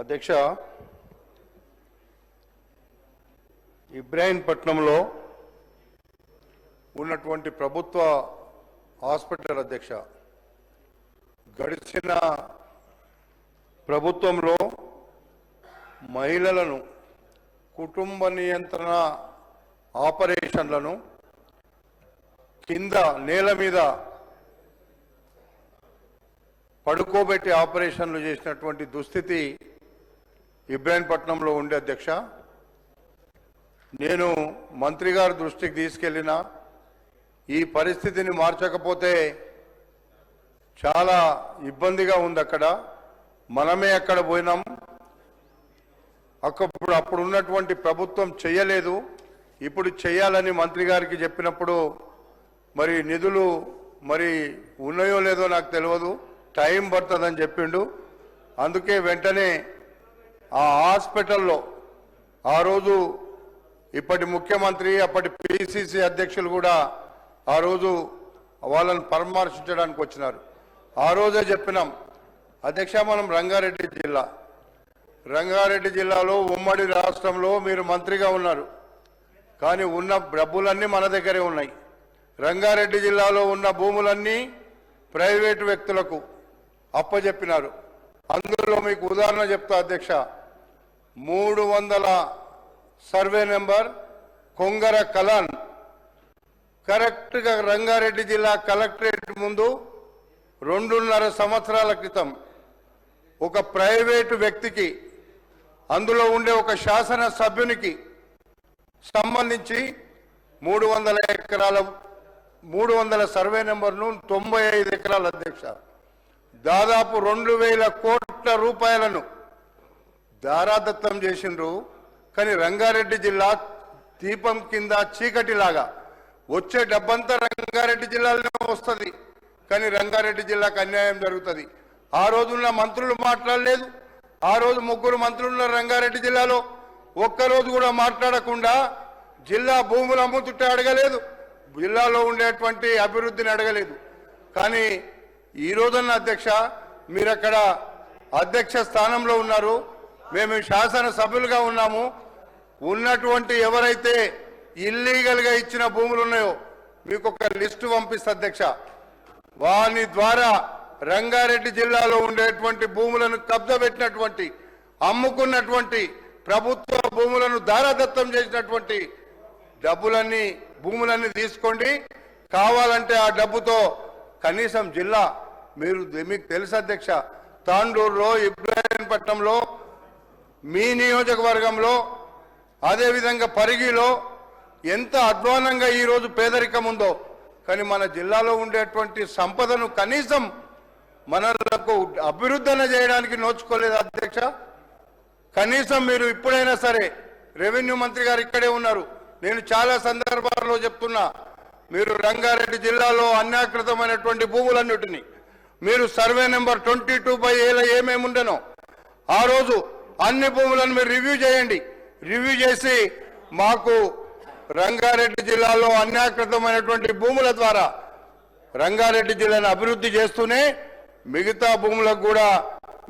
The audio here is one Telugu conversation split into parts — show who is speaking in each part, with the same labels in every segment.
Speaker 1: అధ్యక్ష ఇబ్రాహీంపట్నంలో ఉన్నటువంటి ప్రభుత్వ హాస్పిటల్ అధ్యక్ష గడిచిన ప్రభుత్వంలో మహిళలను కుటుంబ నియంత్రణ ఆపరేషన్లను కింద నేల మీద పడుకోబెట్టి ఆపరేషన్లు చేసినటువంటి దుస్థితి ఇబ్రాహీంపట్నంలో ఉండే అధ్యక్ష నేను మంత్రి గారి దృష్టికి తీసుకెళ్ళిన ఈ పరిస్థితిని మార్చకపోతే చాలా ఇబ్బందిగా ఉంది అక్కడ. మనమే అక్కడ పోయినాం. అప్పుడు అప్పుడు ఉన్నటువంటి ప్రభుత్వం చేయలేదు. ఇప్పుడు చేయాలని మంత్రి గారికి చెప్పినప్పుడు మరి నిధులు మరి ఉన్నాయో లేదో నాకు తెలియదు. టైం పడుతుందని చెప్పిండు. అందుకే వెంటనే ఆ హాస్పిటల్లో ఆ రోజు ఇప్పటి ముఖ్యమంత్రి అప్పటి పిసిసి అధ్యక్షులు కూడా ఆ రోజు వాళ్ళని పరామర్శించడానికి వచ్చినారు. ఆ రోజే చెప్పినాం అధ్యక్ష మనం రంగారెడ్డి జిల్లా. రంగారెడ్డి జిల్లాలో ఉమ్మడి రాష్ట్రంలో మీరు మంత్రిగా ఉన్నారు. కానీ ఉన్న డబ్బులన్నీ మన దగ్గరే ఉన్నాయి. రంగారెడ్డి జిల్లాలో ఉన్న భూములన్నీ ప్రైవేటు వ్యక్తులకు అప్పజెప్పినారు. అందులో మీకు ఉదాహరణ చెప్తా అధ్యక్ష. మూడు వందల సర్వే నెంబర్ కొంగర కలాన్. కరెక్ట్గా రంగారెడ్డి జిల్లా కలెక్టరేట్ ముందు రెండున్నర సంవత్సరాల క్రితం ఒక ప్రైవేటు వ్యక్తికి అందులో ఉండే ఒక శాసన సభ్యునికి సంబంధించి మూడు వందల ఎకరాల మూడు వందల సర్వే నెంబర్ను తొంభై ఐదు ఎకరాల అధ్యక్ష. దాదాపు రెండు వేల కోట్ల రూపాయలను దారాదత్తం చేసిండ్రు. కానీ రంగారెడ్డి జిల్లా దీపం కింద చీకటిలాగా. వచ్చే డబ్బంతా రంగారెడ్డి జిల్లాలోనే వస్తుంది. కానీ రంగారెడ్డి జిల్లాకు అన్యాయం జరుగుతుంది. ఆ రోజున్న మంత్రులు మాట్లాడలేదు. ఆ రోజు ముగ్గురు మంత్రులు ఉన్న రంగారెడ్డి జిల్లాలో ఒక్కరోజు కూడా మాట్లాడకుండా జిల్లా భూములు అమ్ముతుంటే అడగలేదు. జిల్లాలో ఉండేటువంటి అభివృద్ధిని అడగలేదు. కానీ ఈ రోజున్న అధ్యక్ష మీరు అక్కడ అధ్యక్ష స్థానంలో ఉన్నారు. మేము శాసన సభ్యులుగా ఉన్నాము. ఉన్నటువంటి ఎవరైతే ఇల్లీగల్గా ఇచ్చిన భూములు ఉన్నాయో మీకు ఒక లిస్టు పంపిస్తా అధ్యక్ష. వాని ద్వారా రంగారెడ్డి జిల్లాలో ఉండేటువంటి భూములను కబ్జా పెట్టినటువంటి అమ్ముకున్నటువంటి ప్రభుత్వ భూములను దారాదత్తం చేసినటువంటి డబ్బులన్నీ భూములన్నీ తీసుకోండి. కావాలంటే ఆ డబ్బుతో కనీసం జిల్లా మీరు మీకు తెలుసు అధ్యక్ష తాండూరులో ఇబ్రాహీంపట్నంలో మీ నియోజకవర్గంలో అదేవిధంగా పరిగిలో ఎంత అధ్వానంగా ఈరోజు పేదరికం ఉందో కానీ మన జిల్లాలో ఉండేటువంటి సంపదను కనీసం మనలకు అభివృద్ధన చేయడానికి నోచుకోలేదు అధ్యక్ష. కనీసం మీరు ఇప్పుడైనా సరే రెవెన్యూ మంత్రి గారు ఇక్కడే ఉన్నారు. నేను చాలా సందర్భాల్లో చెప్తున్నా మీరు రంగారెడ్డి జిల్లాలో అన్యాకృతమైనటువంటి భూములన్నిటినీ మీరు survey number twenty two by ఏలో ఏమేమి ఉండెనో ఆ రోజు అన్ని భూములను మీరు రివ్యూ చేయండి. రివ్యూ చేసి మాకు రంగారెడ్డి జిల్లాలో అన్యాకృతమైనటువంటి భూముల ద్వారా రంగారెడ్డి జిల్లాను అభివృద్ధి చేస్తూనే మిగతా భూములకు కూడా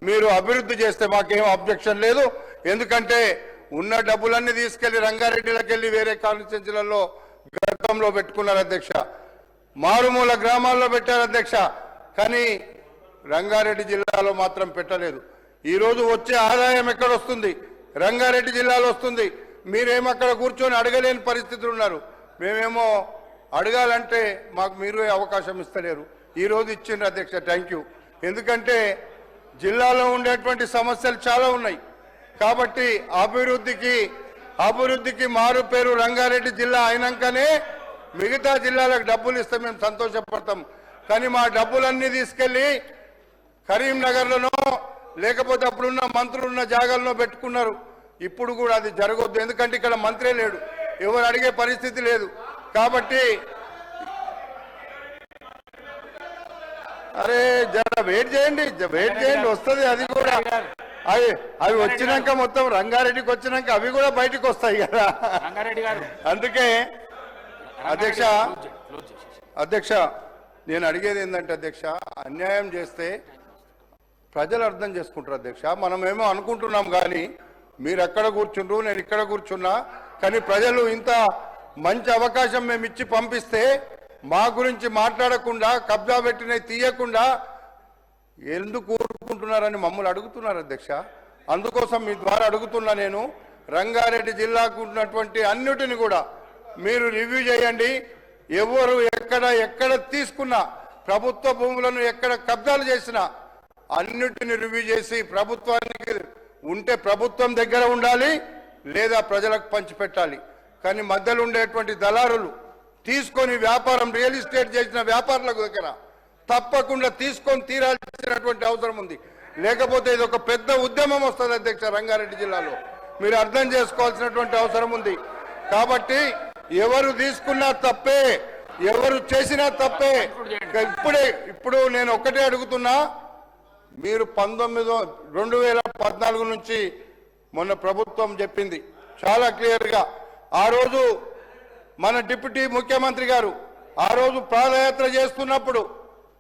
Speaker 1: మీరు అభివృద్ధి చేస్తే మాకేం అబ్జెక్షన్ లేదు. ఎందుకంటే ఉన్న డబ్బులన్నీ తీసుకెళ్ళి రంగారెడ్డిలోకి వెళ్ళి వేరే కాన్స్టిట్యూన్సీలలో గతంలో పెట్టుకున్నారు అధ్యక్ష. మారుమూల గ్రామాల్లో పెట్టారు అధ్యక్ష. కానీ రంగారెడ్డి జిల్లాలో మాత్రం పెట్టలేదు. ఈరోజు వచ్చే ఆదాయం ఎక్కడ వస్తుంది రంగారెడ్డి జిల్లాలో వస్తుంది. మీరేమో అక్కడ కూర్చొని అడగలేని పరిస్థితులు ఉన్నారు. మేమేమో అడగాలంటే మాకు మీరు అవకాశం ఇస్తలేరు. ఈరోజు ఇచ్చిండ్రు అధ్యక్ష థ్యాంక్ యూ ఎందుకంటే జిల్లాలో ఉండేటువంటి సమస్యలు చాలా ఉన్నాయి. కాబట్టి అభివృద్ధికి అభివృద్ధికి మారు పేరు రంగారెడ్డి జిల్లా అయినాకనే మిగతా జిల్లాలకు డబ్బులు ఇస్తే మేము సంతోషపడతాం. కానీ మా డబ్బులన్నీ తీసుకెళ్ళి కరీంనగర్లోనో లేకపోతే అప్పుడున్న మంత్రులున్న జాగాల్లో పెట్టుకున్నారు. ఇప్పుడు కూడా అది జరగొద్దు. ఎందుకంటే ఇక్కడ మంత్రే లేడు. ఎవరు అడిగే పరిస్థితి లేదు. కాబట్టి అరే జర వెయిట్ చేయండి. వెయిట్ చేయండి. వస్తుంది అది కూడా. అవి అవి వచ్చినాక మొత్తం రంగారెడ్డికి వచ్చినాక అవి కూడా బయటకు వస్తాయి కదా.
Speaker 2: రంగారెడ్డి గారు.
Speaker 1: అందుకే అధ్యక్ష. అధ్యక్ష నేను అడిగేది ఏంటంటే అధ్యక్ష అన్యాయం చేస్తే ప్రజలు అర్థం చేసుకుంటారు అధ్యక్ష. మనమేమో అనుకుంటున్నాం కానీ మీరు ఎక్కడ కూర్చుండ్రు నేను ఇక్కడ కూర్చున్నా కానీ ప్రజలు ఇంత మంచి అవకాశం మేము ఇచ్చి పంపిస్తే మా గురించి మాట్లాడకుండా కబ్జా పెట్టినవి తీయకుండా ఎందుకు ఊరుకుంటున్నారని మమ్మల్ని అడుగుతున్నారు అధ్యక్ష. అందుకోసం మీ ద్వారా అడుగుతున్నా నేను రంగారెడ్డి జిల్లాకు ఉన్నటువంటి అన్నిటిని కూడా మీరు రివ్యూ చేయండి. ఎవరు ఎక్కడ ఎక్కడ తీసుకున్నా ప్రభుత్వ భూములను ఎక్కడ కబ్జాలు చేసినా అన్నిటిని రివ్యూ చేసి ప్రభుత్వానికి ఉంటే ప్రభుత్వం దగ్గర ఉండాలి లేదా ప్రజలకు పంచిపెట్టాలి కానీ మధ్యలో ఉండేటువంటి దళారులు తీసుకొని వ్యాపారం రియల్ ఎస్టేట్ చేసిన వ్యాపారులకు దగ్గర తప్పకుండా తీసుకొని తీరాల్సినటువంటి అవసరం ఉంది. లేకపోతే ఇది ఒక పెద్ద ఉద్యమం వస్తుంది అధ్యక్ష రంగారెడ్డి జిల్లాలో. మీరు అర్థం చేసుకోవాల్సినటువంటి అవసరం ఉంది. కాబట్టి ఎవరు తీసుకున్నా తప్పే ఎవరు చేసినా తప్పే. ఇప్పుడే ఇప్పుడు నేను ఒక్కటే అడుగుతున్నా మీరు పంతొమ్మిదో రెండు వేల పద్నాలుగు నుంచి మొన్న ప్రభుత్వం చెప్పింది. చాలా క్లియర్గా. ఆ రోజు మన డిప్యూటీ ముఖ్యమంత్రి గారు ఆ రోజు పాదయాత్ర చేస్తున్నప్పుడు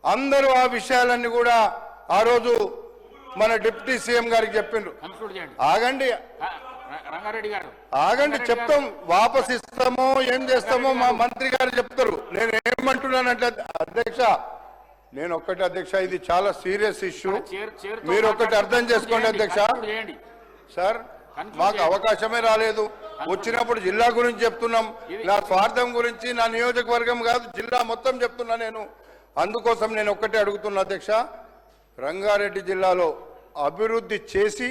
Speaker 1: అందరూ ఆ విషయాలన్నీ కూడా ఆ రోజు మన డిప్యూటీ సీఎం గారికి చెప్పిండ్రు. ఆగండి.
Speaker 2: రంగారెడ్డి గారు.
Speaker 1: ఆగండి చెప్తాం. వాపస్ ఇస్తామో ఏం చేస్తామో మా మంత్రి గారు చెప్తారు. నేను ఏమంటున్నానంటే అధ్యక్ష నేను ఒక్కటి అధ్యక్ష ఇది చాలా సీరియస్ ఇష్యూ. మీరు ఒకటి అర్థం చేసుకోండి అధ్యక్ష. సార్ మాకు. అవకాశమే రాలేదు. వచ్చినప్పుడు జిల్లా గురించి చెప్తున్నాం. నా స్వార్థం గురించి నా నియోజకవర్గం కాదు జిల్లా మొత్తం చెప్తున్నా నేను. అందుకోసం నేను ఒక్కటే అడుగుతున్నా అధ్యక్ష. రంగారెడ్డి జిల్లాలో అభివృద్ధి చేసి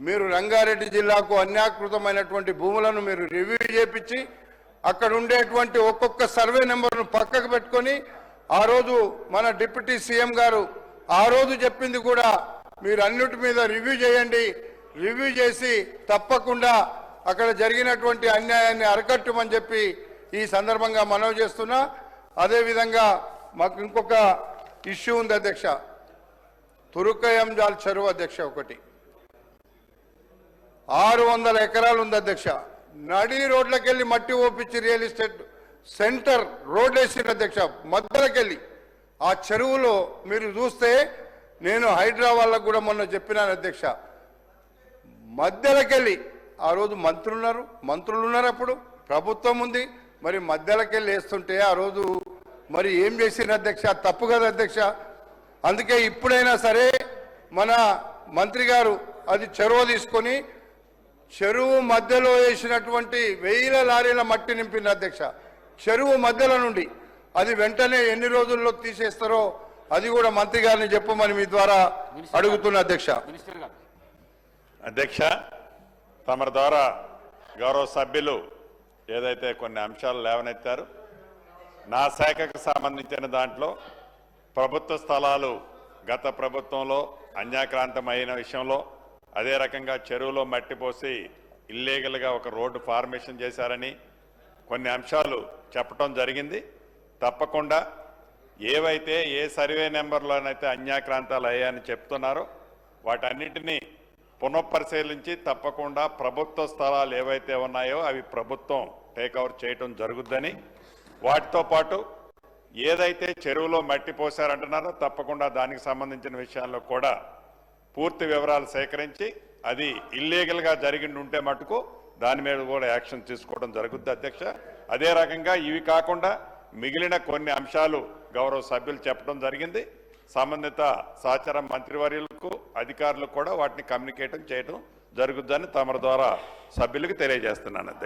Speaker 1: మీరు రంగారెడ్డి జిల్లాకు అన్యాకృతమైనటువంటి భూములను మీరు రివ్యూ చేపించి అక్కడ ఉండేటువంటి ఒక్కొక్క సర్వే నెంబర్ను పక్కకు పెట్టుకొని ఆ రోజు మన డిప్యూటీ సీఎం గారు ఆ రోజు చెప్పింది కూడా మీరు అన్నిటి మీద రివ్యూ చేయండి. రివ్యూ చేసి తప్పకుండా అక్కడ జరిగినటువంటి అన్యాయాన్ని అరికట్టుమని చెప్పి ఈ సందర్భంగా మనవి చేస్తున్నా. అదేవిధంగా మాకు ఇంకొక ఇష్యూ ఉంది అధ్యక్ష. తురుకయంజాల్ చెరువు అధ్యక్ష ఒకటి. ఆరు వందల ఎకరాలు ఉంది అధ్యక్ష. నడి రోడ్లకెళ్ళి మట్టి ఓపించి రియల్ ఎస్టేట్ సెంటర్ రోడ్ వేసిన అధ్యక్ష మధ్యలోకెళ్ళి. ఆ చెరువులో మీరు చూస్తే నేను హైదరాబాద్లో కూడా మొన్న చెప్పినాను అధ్యక్ష. మధ్యలోకెళ్ళి. ఆ రోజు మంత్రులు ఉన్నారు. మంత్రులు ఉన్నారు అప్పుడు. ప్రభుత్వం ఉంది. మరి మధ్యలోకెళ్ళి వేస్తుంటే ఆ రోజు మరి ఏం చేసిన అధ్యక్ష? తప్పు కదా అధ్యక్ష? అందుకే ఇప్పుడైనా సరే మన మంత్రి గారు అది చెరువ తీసుకొని చెరువు మధ్యలో వేసినటువంటి వేల లారీల మట్టి నింపిన అధ్యక్ష. చెరువు మధ్యలో నుండి. అది వెంటనే ఎన్ని రోజుల్లో తీసేస్తారో అది కూడా మంత్రి గారిని చెప్పమని మీ ద్వారా అడుగుతున్న అధ్యక్ష.
Speaker 3: అధ్యక్ష తమరి ద్వారా గౌరవ సభ్యులు ఏదైతే కొన్ని అంశాలు లేవనెత్తారు నా శాఖకు సంబంధించిన దాంట్లో ప్రభుత్వ స్థలాలు గత ప్రభుత్వంలో అన్యాక్రాంతం అయిన విషయంలో అదే రకంగా చెరువులో మట్టి పోసి ఇల్లీగల్గా ఒక రోడ్డు ఫార్మేషన్ చేశారని కొన్ని అంశాలు చెప్పడం జరిగింది. తప్పకుండా ఏవైతే ఏ సర్వే నెంబర్లోనైతే అన్యాక్రాంతాలు అయ్యాయని చెప్తున్నారో వాటన్నిటినీ పునఃపరిశీలించి తప్పకుండా ప్రభుత్వ స్థలాలు ఏవైతే ఉన్నాయో అవి ప్రభుత్వం టేక్ఓవర్ చేయటం జరుగుద్దని. వాటితో పాటు ఏదైతే చెరువులో మట్టి పోసారంటున్నారో తప్పకుండా దానికి సంబంధించిన విషయాల్లో కూడా పూర్తి వివరాలు సేకరించి అది ఇల్లీగల్గా జరిగి ఉంటే మటుకు దాని మీద కూడా యాక్షన్ తీసుకోవడం జరుగుద్ది అధ్యక్ష. అదే రకంగా ఇవి కాకుండా మిగిలిన కొన్ని అంశాలు గౌరవ సభ్యులు చెప్పడం జరిగింది. సంబంధిత సహచార మంత్రివర్యులకు అధికారులకు కూడా వాటిని కమ్యూనికేట్ చేయడం జరుగుద్దని తమరి ద్వారా సభ్యులకు తెలియజేస్తున్నాను